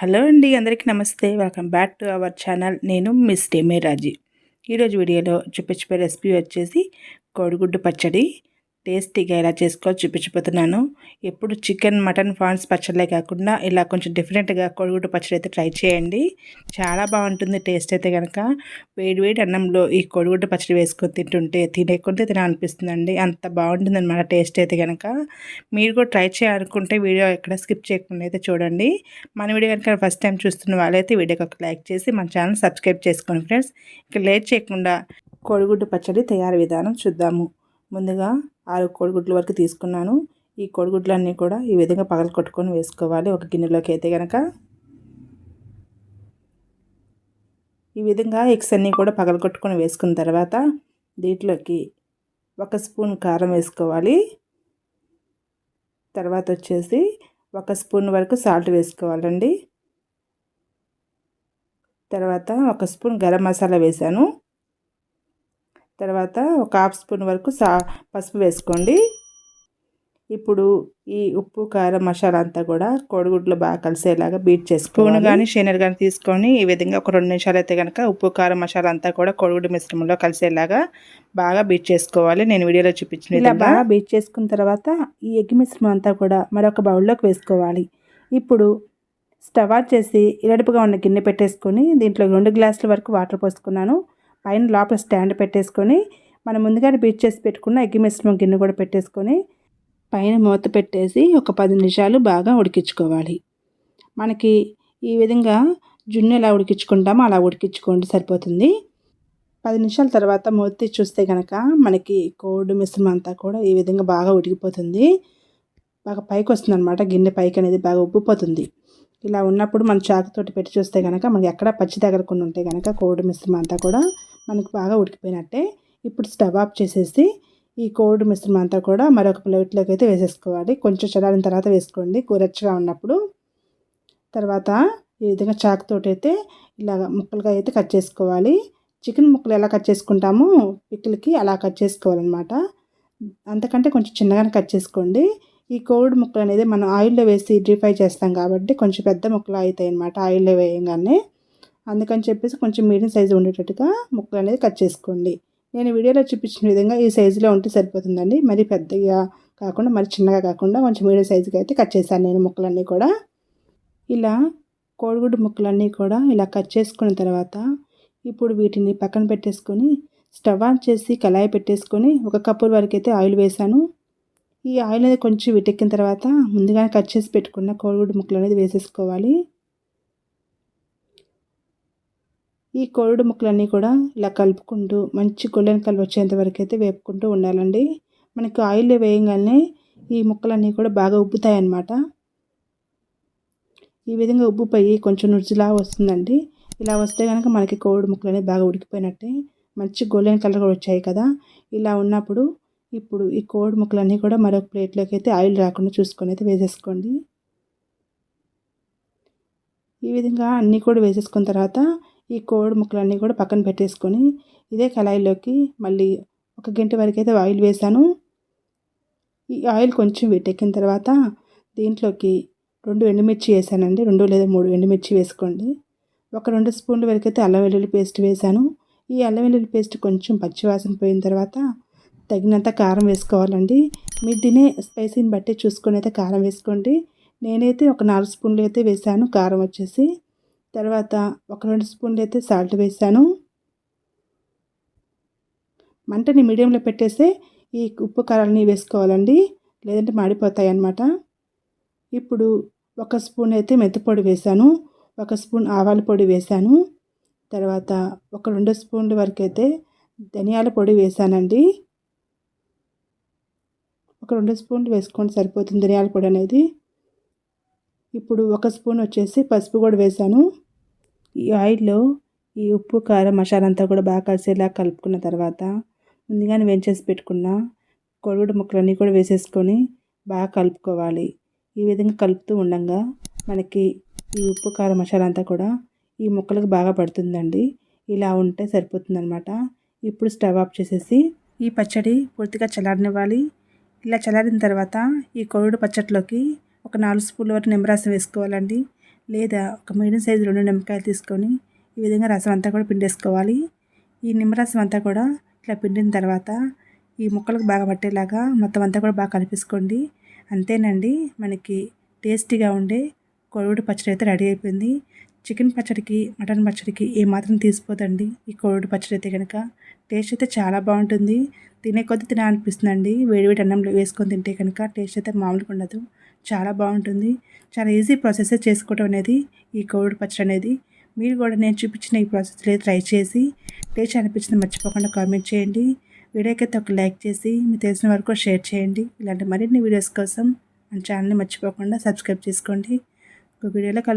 Hello అండి అందరికీ నమస్తే. Welcome back to our channel. నేను మిస్ టేమేరాజీ ఈరోజు వీడియోలో చూపించిపోయే రెసిపీ వచ్చేసి కోడిగుడ్డు పచ్చడి. టేస్టీగా ఎలా చేసుకోవాలో చూపించిపోతున్నాను ఎప్పుడు చికెన్ మటన్ ఫాన్స్ పచ్చళ్ళే కాకుండా ఇలా కొంచెం డిఫరెంట్గా కోడిగుడ్డు పచ్చడి అయితే ట్రై చేయండి. చాలా బాగుంటుంది టేస్ట్ అయితే కనుక వేడి వేడి అన్నంలో ఈ కోడిగుడ్డు పచ్చడి వేసుకొని తింటుంటే తినేకుంటే తినాలనిపిస్తుందండి. అంత బాగుంటుంది అనమాట టేస్ట్ అయితే కనుక మీరు కూడా ట్రై చేయాలనుకుంటే వీడియో ఎక్కడ స్కిప్ చేయకుండా అయితే చూడండి. మన వీడియో కనుక ఫస్ట్ టైం చూస్తున్న వాళ్ళైతే వీడియోకి ఒక లైక్ చేసి మన ఛానల్ సబ్స్క్రైబ్ చేసుకోండి ఫ్రెండ్స్. ఇక లేట్ చేయకుండా కోడిగుడ్డు పచ్చడి తయారు విధానం చూద్దాము. ముందుగా ఆరు కోడిగుడ్ల వరకు తీసుకున్నాను. ఈ కోడిగుడ్లన్నీ కూడా ఈ విధంగా పగల కొట్టుకొని వేసుకోవాలి. ఒక గిన్నెలోకి అయితే కనుక ఈ విధంగా ఎగ్స్ అన్నీ కూడా పగల కొట్టుకొని వేసుకున్న తర్వాత దీంట్లోకి ఒక స్పూన్ కారం వేసుకోవాలి. తర్వాత వచ్చేసి ఒక స్పూన్ వరకు సాల్ట్ వేసుకోవాలండి. తర్వాత ఒక స్పూన్ గరం మసాలా వేసాను తర్వాత ఒక హాఫ్ స్పూన్ వరకు సా పసుపు వేసుకోండి. ఇప్పుడు ఈ ఉప్పు కారం మసాలా అంతా కూడా కోడిగుడ్లో బాగా కలిసేలాగా బీట్ చేసుకోవాలి. స్పూన్ కానీ షేనర్ కానీ తీసుకొని ఈ విధంగా ఒక రెండు నిమిషాలు అయితే కనుక ఉప్పు కారం మసాలా అంతా కూడా కోడిగుడ్డు మిశ్రమంలో కలిసేలాగా బాగా బీట్ చేసుకోవాలి. నేను వీడియోలో చూపించిన ఇలా బాగా బీట్ చేసుకున్న తర్వాత ఈ ఎగ్ మిశ్రమం అంతా కూడా మరొక బౌల్లోకి వేసుకోవాలి. ఇప్పుడు స్టవ్ ఆన్ చేసి ఇరడుపుగా ఉన్న గిన్నె పెట్టేసుకొని దీంట్లో రెండు గ్లాసుల వరకు వాటర్ పోసుకున్నాను. పైన లోపల స్టాండ్ పెట్టేసుకొని మనం ముందుగానే బీచ్ చేసి పెట్టుకున్న ఎగ్గి మిశ్రమం గిన్నె కూడా పెట్టేసుకొని పైన మూత పెట్టేసి ఒక పది నిమిషాలు బాగా ఉడికించుకోవాలి. మనకి ఈ విధంగా జున్ను ఎలా ఉడికించుకుంటామో అలా ఉడికించుకోండి సరిపోతుంది. పది నిమిషాల తర్వాత మూతి చూస్తే కనుక మనకి కోడి మిశ్రమం అంతా కూడా ఈ విధంగా బాగా ఉడికిపోతుంది. బాగా పైకి వస్తుంది అనమాట గిన్నె పైకి అనేది బాగా ఉబ్బిపోతుంది. ఇలా ఉన్నప్పుడు మనం చాకుతోటి పెట్టి చూస్తే కనుక మనకి ఎక్కడ పచ్చి తగలకుండా ఉంటే కనుక కోడి మిశ్రమం అంతా కూడా మనకు బాగా ఉడికిపోయినట్టే ఇప్పుడు స్టవ్ ఆఫ్ చేసేసి ఈ కోడి మిశ్రమం అంతా కూడా మరొక ప్లేట్లోకి అయితే వేసేసుకోవాలి. కొంచెం చల్లారిన తర్వాత వేసుకోండి. కూరచ్చగా ఉన్నప్పుడు. తర్వాత ఈ విధంగా చాకుతోటి అయితే ఇలా ముక్కలుగా అయితే కట్ చేసుకోవాలి. చికెన్ ముక్కలు ఎలా కట్ చేసుకుంటామో పిక్కిలకి అలా కట్ చేసుకోవాలన్నమాట. అంతకంటే కొంచెం చిన్నగానే కట్ చేసుకోండి. ఈ కోడి ముక్కలు అనేది మనం ఆయిల్లో వేసి డీప్ ఫ్రై చేస్తాం కాబట్టి కొంచెం పెద్ద ముక్కలు అవుతాయి అన్నమాట ఆయిల్లో వేయగానే. అందుకని చెప్పేసి కొంచెం మీడియం సైజు ఉండేటట్టుగా ముక్కలు అనేది కట్ చేసుకోండి. నేను వీడియోలో చూపించిన విధంగా ఈ సైజులో ఉంటే సరిపోతుందండి. మరి పెద్దగా కాకుండా మరి చిన్నగా కాకుండా కొంచెం మీడియం సైజుకి అయితే కట్ చేశాను నేను ముక్కలన్నీ కూడా. ఇలా కోడిగుడ్డు ముక్కలన్నీ కూడా ఇలా కట్ చేసుకున్న తర్వాత ఇప్పుడు వీటిని పక్కన పెట్టేసుకొని స్టవ్ ఆన్ చేసి కళాయి పెట్టేసుకొని ఒక కప్పు వరకు అయితే ఆయిల్ వేసాను ఈ ఆయిల్ అనేది కొంచెం విటెక్కిన తర్వాత ముందుగానే కట్ చేసి పెట్టుకున్న కోడిగుడ్డు ముక్కలు అనేది వేసేసుకోవాలి. ఈ కోడిగుడ్డు ముక్కలన్నీ కూడా ఇలా కలుపుకుంటూ మంచి గొల్లెన కలుపు వచ్చేంత వరకు అయితే వేపుకుంటూ ఉండాలండి. మనకు ఆయిల్ వేయగానే ఈ ముక్కలన్నీ కూడా బాగా ఉబ్బుతాయి అన్నమాట ఈ విధంగా ఉబ్బుపోయి కొంచెం రుచిలా వస్తుందండి. ఇలా వస్తే కనుక మనకి కోడి ముక్కలు అనేవి బాగా ఉడికిపోయినట్టే మంచి గోల్డెన్ కలర్ కూడా వచ్చాయి కదా. ఇలా ఉన్నప్పుడు ఇప్పుడు ఈ కోడి ముక్కలన్నీ కూడా మరొక ప్లేట్లోకి అయితే ఆయిల్ రాకుండా చూసుకొని అయితే వేసేసుకోండి. ఈ విధంగా అన్నీ కూడా వేసేసుకున్న తర్వాత ఈ కోడి ముక్కలన్నీ కూడా పక్కన పెట్టేసుకొని ఇదే కళాయిలోకి మళ్ళీ ఒక గంట వరకు అయితే ఆయిల్ వేసాను. ఈ ఆయిల్ కొంచెం వెట్టెక్కిన తర్వాత దీంట్లోకి రెండు ఎండుమిర్చి వేసానండి. రెండు లేదా మూడు ఎండుమిర్చి వేసుకోండి. ఒక రెండు స్పూన్ల వరకు అయితే అల్లం వెల్లుల్లి పేస్ట్ వేసాను. ఈ అల్లం వెల్లుల్లి పేస్ట్ కొంచెం పచ్చివాసన పోయిన తర్వాత తగినంత కారం వేసుకోవాలండి. మీరు తినే స్పైసీని బట్టి చూసుకొని అయితే కారం వేసుకోండి. నేనైతే ఒక నాలుగు స్పూన్లు అయితే వేసాను. కారం వచ్చేసి తర్వాత ఒక రెండు స్పూన్లు అయితే సాల్ట్ వేసాను. మంటని మీడియంలో పెట్టేస్తే ఈ ఉప్పు కారాలని వేసుకోవాలండి. లేదంటే మాడిపోతాయి అన్నమాట. ఇప్పుడు ఒక స్పూన్ అయితే మెంతిపొడి వేసాను. ఒక స్పూన్ ఆవాల పొడి వేసాను. తర్వాత ఒక రెండు స్పూన్ల వరకు అయితే ధనియాల పొడి వేసానండి. ఒక రెండు స్పూన్లు వేసుకోండి సరిపోతుంది ధనియాల పొడి అనేది. ఇప్పుడు ఒక స్పూన్ వచ్చేసి పసుపు కూడా వేసాను. ఈ ఆయిల్లో ఈ ఉప్పు కారం మసాలా అంతా కూడా బాగా కలిసేలా కలుపుకున్న తర్వాత ముందుగానే వేయించేసి పెట్టుకున్న కొడుగుడు ముక్కలన్నీ కూడా వేసేసుకొని బాగా కలుపుకోవాలి. ఈ విధంగా కలుపుతూ ఉండగా మనకి ఈ ఉప్పు కారం మసాలా అంతా కూడా ఈ ముక్కలకు బాగా పడుతుందండి. ఇలా ఉంటే సరిపోతుందనమాట ఇప్పుడు స్టవ్ ఆఫ్ చేసేసి ఈ పచ్చడి పూర్తిగా చల్లారనివ్వాలి. ఇలా చల్లారిన తర్వాత ఈ కొడుడు పచ్చట్లోకి ఒక నాలుగు స్పూన్ల వరకు నిమ్మరసం వేసుకోవాలండి. లేదా ఒక మీడియం సైజు రెండు నిమ్మకాయలు తీసుకొని ఈ విధంగా రసం అంతా కూడా పిండేసుకోవాలి. ఈ నిమ్మరసం అంతా కూడా ఇట్లా పిండిన తర్వాత ఈ ముక్కలకు బాగా పట్టేలాగా మొత్తం అంతా కూడా బాగా కలిపేసుకోండి. అంతేనండి మనకి టేస్టీగా ఉండే కోడిగుడ్డు పచ్చడి అయితే రెడీ అయిపోయింది. చికెన్ పచ్చడికి మటన్ పచ్చడికి ఏమాత్రం తీసిపోదండి. ఈ కోడి పచ్చడి అయితే కనుక టేస్ట్ అయితే చాలా బాగుంటుంది. తినే కొద్ది తినాలనిపిస్తుందండి వేడివేడి అన్నంలో వేసుకొని తింటే కనుక టేస్ట్ అయితే మామూలుగా ఉండదు. చాలా బాగుంటుంది. చాలా ఈజీ ప్రాసెస్ చేసుకోవడం అనేది ఈ కోడి పచ్చడి అనేది. మీరు కూడా నేను చూపించిన ఈ ప్రాసెస్లో ట్రై చేసి టేస్ట్ అనిపించింది మర్చిపోకుండా కామెంట్ చేయండి. వీడియోకి అయితే ఒక లైక్ చేసి మీకు తెలిసిన వరకు షేర్ చేయండి. ఇలాంటి మరిన్ని వీడియోస్ కోసం మన ఛానల్ని మర్చిపోకుండా సబ్స్క్రైబ్ చేసుకోండి. ఒక వీడియోలో కలు